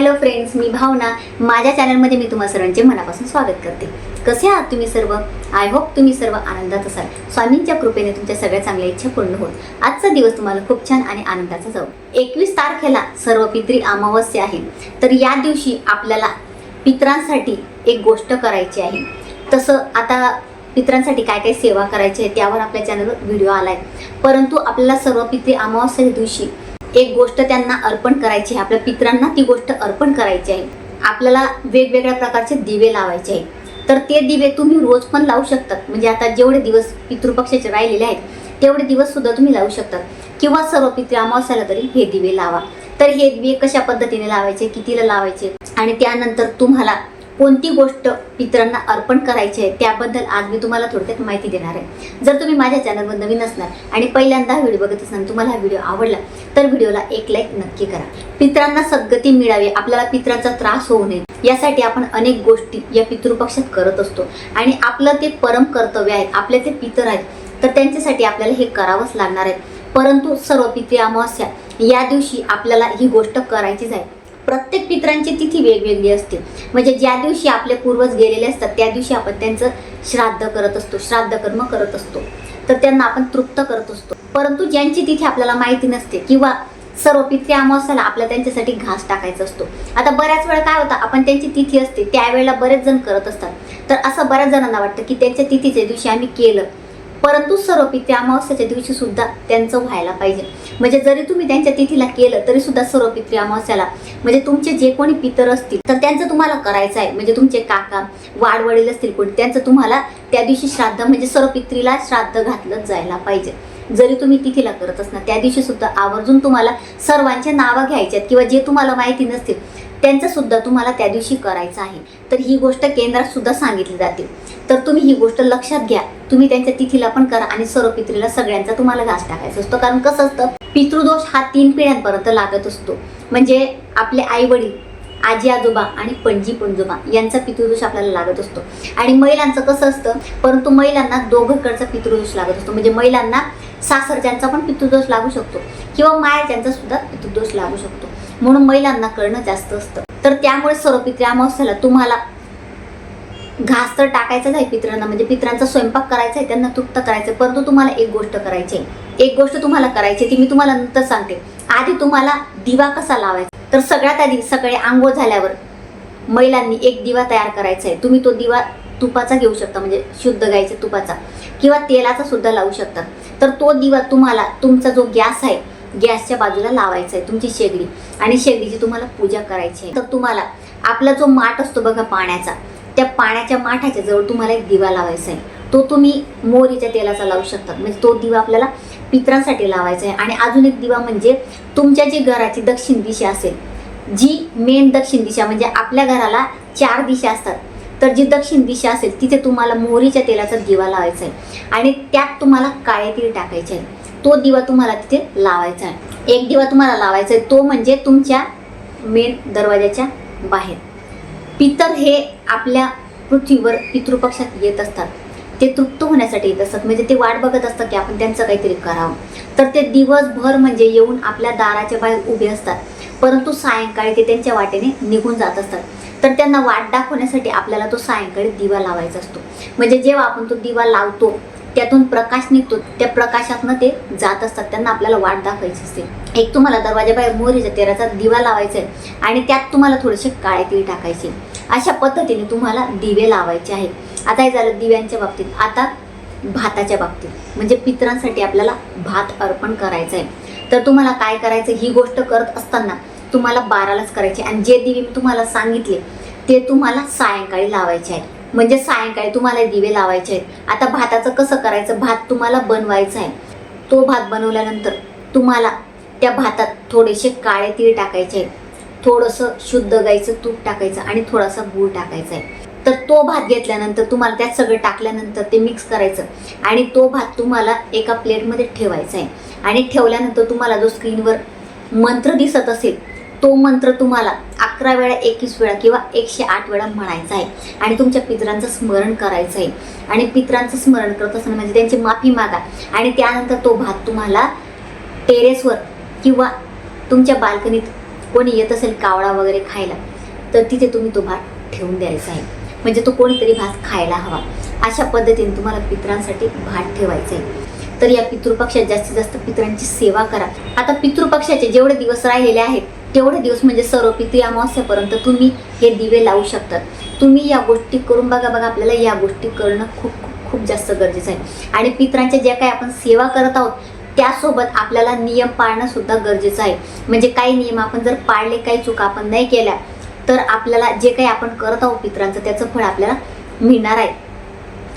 Hello friends मी भावना. माझ्या चॅनलमध्ये मी तुम्हा सर्वांचे मनापासून स्वागत करते. कसे आहात तुम्ही सर्व? आय होप तुम्ही सर्व आनंदात असाल. स्वामींच्या कृपेने तुमच्या सगळ्या चांगल्या इच्छा पूर्ण होत. आजचा दिवस तुम्हाला खूप छान आणि आनंदाचा जाऊ. एकवीस तारखेला सर्व पित्री अमावस्या आहे. तर या दिवशी आपल्याला पित्रांसाठी एक गोष्ट करायची आहे. तसं आता पित्रांसाठी काय काय सेवा करायची आहे त्यावर आपल्या चॅनलवर व्हिडिओ आला आहे परंतु आपल्याला सर्व पित्री अमावस्या दिवशी एक गोष्ट त्यांना अर्पण करायची आहे. आपल्या पित्रांना ती गोष्ट अर्पण करायची आहे. आपल्याला वेगवेगळ्या प्रकारचे दिवे लावायचे आहे तर ते दिवे तुम्ही रोज पण लावू शकतात. म्हणजे आता जेवढे दिवस पितृपक्षाचे राहिलेले आहेत तेवढे दिवस सुद्धा तुम्ही लावू शकतात. किंवा सर्व पितृ अमावस्याला तरी हे दिवे लावा. तर हे दिवे कशा पद्धतीने लावायचे कितीला लावायचे? आणि त्यानंतर तुम्हाला कोणती गोष्ट पितरांना अर्पण करायची आहे त्याबद्दल आज मी तुम्हाला थोडक्यात माहिती देणार आहे. जर तुम्ही माझ्या चॅनलवर नवीन असणार आणि पहिल्यांदा हा व्हिडिओ बघत असणार तुम्हाला हा व्हिडिओ आवडला तर व्हिडिओला एक लाईक नक्की करा. पितरांना सद्गती मिळावी आपल्याला पितरांचा त्रास होऊ नये यासाठी आपण अनेक गोष्टी या पितृपक्षात करत असतो. आणि आपलं ते परम कर्तव्य आहेत आपले ते पितर आहेत तर त्यांच्यासाठी आपल्याला हे करावंच लागणार आहे. परंतु सर्व पित्री अमावस्या या दिवशी आपल्याला ही गोष्ट करायचीच आहे. प्रत्येक पित्रांची तिथी वेगवेगळी असते. म्हणजे ज्या दिवशी आपले पूर्वज गेलेले असतात त्या दिवशी आपण त्यांचं श्राद्ध करत असतो श्राद्ध कर्म करत असतो. तर त्यांना आपण तृप्त करत असतो. परंतु ज्यांची तिथी आपल्याला माहिती नसते किंवा सर्व पित्री अमावस्याला आपल्या त्यांच्यासाठी घास टाकायचा असतो. आता बऱ्याच वेळा काय होतं आपण त्यांची तिथी असते त्यावेळेला बरेच जण करत असतात. तर असं बऱ्याच जणांना वाटतं की त्यांच्या तिथीच्या दिवशी आम्ही केलं. परंतु सर्व पित्री अमावस्याच्या दिवशी सुद्धा त्यांचं व्हायला पाहिजे. म्हणजे जरी तुम्ही त्यांच्या तिथीला केलं तरी सुद्धा सर्व पित्री अमावस्याला. म्हणजे तुमचे जे कोणी पितर असतील तर त्यांचं तुम्हाला करायचं आहे. म्हणजे तुमचे काका वाडवडील असतील कोणी त्यांचं तुम्हाला त्या दिवशी श्राद्ध म्हणजे सर्व पित्रीला श्राद्ध घातलं जायला पाहिजे. जरी तुम्ही तिथीला करत असणार त्या दिवशी सुद्धा आवर्जून तुम्हाला सर्वांचे नावं घ्यायचे आहेत किंवा जे तुम्हाला माहिती नसतील त्यांचं सुद्धा तुम्हाला त्या दिवशी करायचं आहे. तर ही गोष्ट केंद्रात सुद्धा सांगितली जाते. तर तुम्ही ही गोष्ट लक्षात घ्या. तुम्ही त्यांच्या तिथीला पण करा आणि सर्व पित्रीला सगळ्यांचा तुम्हाला घास टाकायचा असतो. कारण कसं असतं पितृदोष हा तीन पिढ्यांपर्यंत लागत असतो. म्हणजे आपले आई वडील आजी आजोबा आणि पणजी पणजोबा यांचा पितृदोष आपल्याला लागत असतो. आणि महिलांचं कसं असतं परंतु महिलांना दोघंकडचा पितृदोष लागत असतो. म्हणजे महिलांना सासरच्यांचा पण पितृदोष लागू शकतो किंवा मायाच्यांचा सुद्धा पितृदोष लागू शकतो. म्हणून महिलांना कळणं जास्त असतं. तर त्यामुळे सर्व पित्री अमावस्याला तुम्हाला घास तर टाकायचाच आहे पित्रांना म्हणजे पित्रांचा स्वयंपाक करायचा आहे त्यांना तृप्त करायचं आहे परंतु तुम्हाला एक गोष्ट करायची आहे. एक गोष्ट तुम्हाला करायची आहे ती मी तुम्हाला नंतर सांगते. आधी तुम्हाला दिवा कसा लावायचा? तर सगळ्यात आधी सकाळी आंघोळ झाल्यावर महिलांनी एक दिवा तयार करायचा आहे तुम्ही तो दिवा तुपाचा घेऊ शकता म्हणजे शुद्ध गायच्या तुपाचा किंवा तेलाचा सुद्धा लावू शकता. तर तो दिवा तुम्हाला तुमचा जो गॅस आहे गॅसच्या बाजूला लावायचा आहे तुमची शेगडी. आणि शेगडीची तुम्हाला पूजा करायची आहे. तर तुम्हाला आपला जो माठ असतो बघा पाण्याचा त्या पाण्याच्या माठाच्या जवळ तुम्हाला एक दिवा लावायचा आहे. तो तुम्ही मोहरीच्या तेलाचा लावू शकता. म्हणजे तो दिवा आपल्याला पित्रांसाठी लावायचा आहे. आणि अजून एक दिवा म्हणजे तुमच्या जी घराची दक्षिण दिशा असेल जी मेन दक्षिण दिशा म्हणजे आपल्या घराला चार दिशा असतात. तर जी दक्षिण दिशा असेल तिथे तुम्हाला मोहरीच्या तेलाचा दिवा लावायचा आहे. आणि त्यात तुम्हाला काळे तीळ टाकायचे आहे. तो दिवा तुम्हाला तिथे लावायचा आहे. एक दिवा तुम्हाला लावायचा आहे. तो म्हणजे तुमच्या मेन दरवाजाच्या बाहेर. पितर हे आपल्या पृथ्वीवर पितृपक्षात येत असतात. ते तृप्त होण्यासाठी येत असतात. म्हणजे ते वाट बघत असतात की आपण त्यांचं काहीतरी करावं. तर ते दिवसभर म्हणजे येऊन आपल्या दाराच्या बाहेर उभे असतात. परंतु सायंकाळी ते त्यांच्या वाटेने निघून जात असतात. तर त्यांना वाट दाखवण्यासाठी आपल्याला तो सायंकाळी दिवा लावायचा असतो. म्हणजे जेव्हा आपण तो दिवा लावतो त्यातून प्रकाश निघतो त्या प्रकाशातनं ते जात असतात. त्यांना आपल्याला वाट दाखवायची असते. एक तुम्हाला दरवाजाबाहेर मोहरीच्या तेराचा दिवा लावायचा आहे आणि त्यात तुम्हाला थोडेसे काळे तीळ टाकायचे अशा पद्धतीने तुम्हाला दिवे लावायचे आहेत. आता हे झालं दिव्यांच्या बाबतीत. आता भाताच्या बाबतीत. म्हणजे पितरांसाठी आपल्याला भात अर्पण करायचं आहे. तर तुम्हाला काय करायचं? ही गोष्ट करत असताना तुम्हाला बारालाच करायची आणि जे दिवे मी तुम्हाला सांगितले ते तुम्हाला सायंकाळी लावायचे आहेत. म्हणजे सायंकाळी तुम्हाला दिवे लावायचे आहेत. आता भाताचं कसं करायचं? भात तुम्हाला बनवायचा आहे. तो भात बनवल्यानंतर तुम्हाला त्या भातात थोडेसे काळे तीळ टाकायचे आहेत. थोडंसं शुद्ध गाईचं तूप टाकायचं आणि थोडासा गूळ टाकायचा आहे. तर तो भात घेतल्यानंतर तुम्हाला त्यात सगळं टाकल्यानंतर ते मिक्स करायचं आणि तो भात तुम्हाला एका प्लेटमध्ये ठेवायचा आहे. आणि ठेवल्यानंतर तुम्हाला जो स्क्रीनवर मंत्र दिसत असेल तो मंत्र तुम्हाला अकरा वेळा एकवीस वेळा किंवा एकशे आठ वेळा म्हणायचा आहे. आणि तुमच्या पितरांचं स्मरण करायचं आहे. आणि पितरांचं स्मरण करत असताना म्हणजे त्यांची माफी मागा आणि त्यानंतर तो भात तुम्हाला टेरेसवर किंवा तुमच्या बाल्कनीत कोणी येत असेल कावळा वगैरे खायला तर तिथे तुम्ही तो भात ठेवून द्यायचा आहे. म्हणजे तो कोणीतरी भात खायला हवा. अशा पद्धतीने तुम्हाला पितरांसाठी भात ठेवायचा आहे. तर या पितृपक्षात जास्तीत जास्त पितरांची सेवा करा. आता पितृपक्षाचे जेवढे दिवस राहिलेले आहेत तेवढे दिवस म्हणजे सर्व पितृ अमावस्यापर्यंत तुम्ही हे दिवे लावू शकतात. तुम्ही या गोष्टी करून बघा बघा आपल्याला या गोष्टी करणं खूप खूप खूप जास्त गरजेचं आहे. आणि पितरांच्या ज्या काही आपण सेवा करत आहोत त्यासोबत आपल्याला नियम पाळणं सुद्धा गरजेचं आहे. म्हणजे काही नियम आपण जर पाळले काही चुका आपण नाही केल्या तर आपल्याला जे काही आपण करत आहोत पितरांचं त्याचं फळ आपल्याला मिळणार आहे.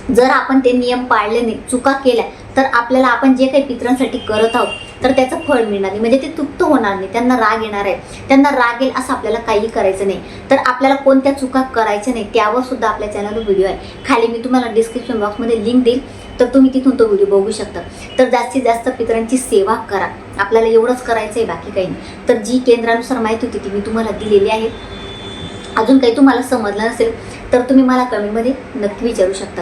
जर आपण ते नियम पाळले नाही चुका केल्या तर आपल्याला आपण जे काही पितरांसाठी करत आहोत तर त्याचं फळ मिळणार नाही. म्हणजे ते तृप्त होणार नाही. त्यांना राग येणार आहे. त्यांना राग येईल असं आपल्याला काही करायचं नाही. तर आपल्याला कोणत्या चुका करायच्या नाही त्यावर सुद्धा आपल्या चॅनलवर व्हिडिओ आहे. खाली मी तुम्हाला डिस्क्रिप्शन बॉक्समध्ये लिंक देईल. तर तुम्ही तिथून तो व्हिडिओ बघू शकता. तर जास्तीत जास्त पितरांची सेवा करा. आपल्याला एवढंच करायचं आहे बाकी काही नाही. तर जी केंद्रानुसार माहिती होती ती मी तुम्हाला दिलेली आहे. अजून काही तुम्हाला समजलं नसेल तर तुम्ही मला कमेंटमध्ये नक्की विचारू शकता.